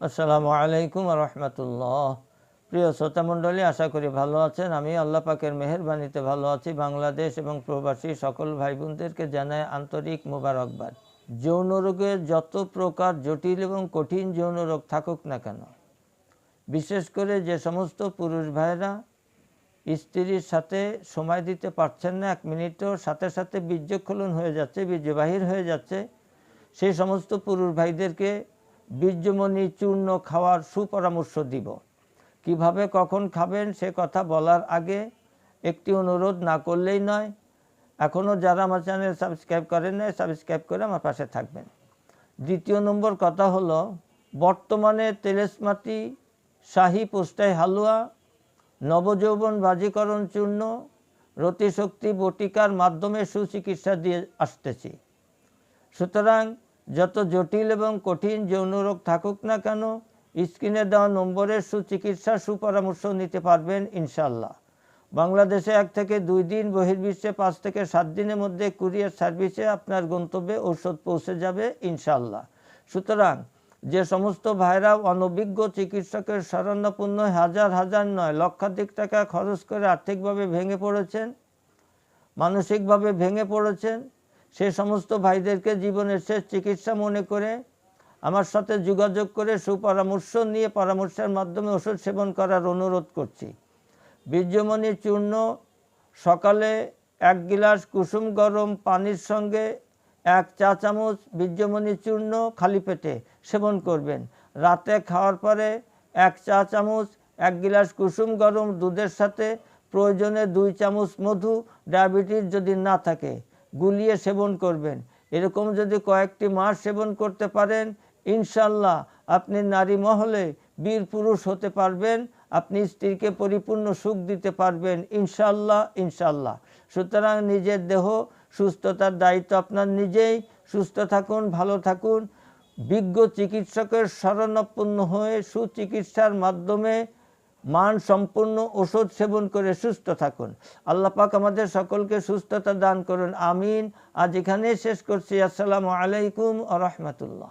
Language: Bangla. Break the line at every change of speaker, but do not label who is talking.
আসসালামু আলাইকুম রহমতুল্লাহ। প্রিয় শ্রোতামণ্ডলী আশা করি ভালো আছেন। আমি আল্লাহ পাকের মেহরবানিতে ভালো আছি। বাংলাদেশ এবং প্রবাসী সকল ভাই বোনদেরকে জানায় আন্তরিক মোবারকবাদ। যৌন রোগের যত প্রকার জটিল এবং কঠিন যৌন রোগ থাকুক না কেন, বিশেষ করে যে সমস্ত পুরুষ ভাইরা স্ত্রীর সাথে সময় দিতে পারছেন না, এক মিনিটও সাথে সাথে বীর্যক্ষলন হয়ে যাচ্ছে বীর্য বাহির হয়ে যাচ্ছে, সেই সমস্ত পুরুষ ভাইদেরকে বীর্যমণি চূর্ণ খাওয়ার সুপরামর্শ দিব। কীভাবে কখন খাবেন সে কথা বলার আগে একটি অনুরোধ না করলেই নয়। এখনও যারা আমার চ্যানেল সাবস্ক্রাইব করেন নাই, সাবস্ক্রাইব করে আমার পাশে থাকবেন। দ্বিতীয় নম্বর কথা হলো, বর্তমানে তেলেসমাতি শাহি পোস্টাই হালুয়া, নবযৌবন বাজিকরণ চূর্ণ, রতিশক্তি বটিকার মাধ্যমে সুচিকিৎসা দিয়ে আসতেছি। সুতরাং যত জটিল এবং কঠিন যৌন রোগ থাকুক না কেন, স্ক্রিনে দেওয়া নম্বরের সুচিকিৎসা সুপরামর্শ নিতে পারবেন ইনশাল্লাহ বাংলাদেশে এক থেকে দুই দিন, বহির্বিশ্বে পাঁচ থেকে সাত দিনের মধ্যে কুরিয়ার সার্ভিসে আপনার গন্তব্যে ঔষধ পৌঁছে যাবে ইনশাল্লাহ সুতরাং যে সমস্ত ভাইরা অনভিজ্ঞ চিকিৎসকের শরণাপন্ন হাজার হাজার নয় লক্ষাধিক টাকা খরচ করে আর্থিকভাবে ভেঙে পড়েছেন, মানসিকভাবে ভেঙে পড়েছেন সে সমস্ত ভাইদেরকে জীবনের শেষ চিকিৎসা মনে করে আমার সাথে যোগাযোগ করে সুপরামর্শ নিয়ে পরামর্শের মাধ্যমে ওষুধ সেবন করার অনুরোধ করছি। বীর্যমণি চূর্ণ, সকালে এক গিলাস কুসুম গরম পানির সঙ্গে এক চা চামচ বীর্যমণি চূর্ণ খালি পেটে সেবন করবেন। রাতে খাওয়ার পরে এক চা চামচ, এক গিলাস কুসুম গরম দুধের সাথে প্রয়োজনে দুই চামচ মধু, ডায়াবেটিস যদি না থাকে। গুলিয়ে সেবন করবেন। এরকম যদি কয়েকটি মাস সেবন করতে পারেন, ইনশাল্লাহ আপনি নারী মহলে বীর পুরুষ হতে পারবেন, আপনি স্ত্রীকে পরিপূর্ণ সুখ দিতে পারবেন, ইনশাল্লাহ ইনশাল্লাহ। সুতরাং নিজের দেহ, সুস্থতার দায়িত্ব আপনার নিজেই, সুস্থ থাকুন, ভালো থাকুন, বিজ্ঞ চিকিৎসকের শরণাপন্ন হয়ে সুচিকিৎসার মাধ্যমে মান সম্পূর্ণ ওষুধ সেবন করে সুস্থ থাকুন। আল্লাহ পাক আমাদের সকলকে সুস্থতা দান করুন। আমিন। আজ এখানেই শেষ করছি। আসসালামু আলাইকুম আ রহমতুল্লাহ।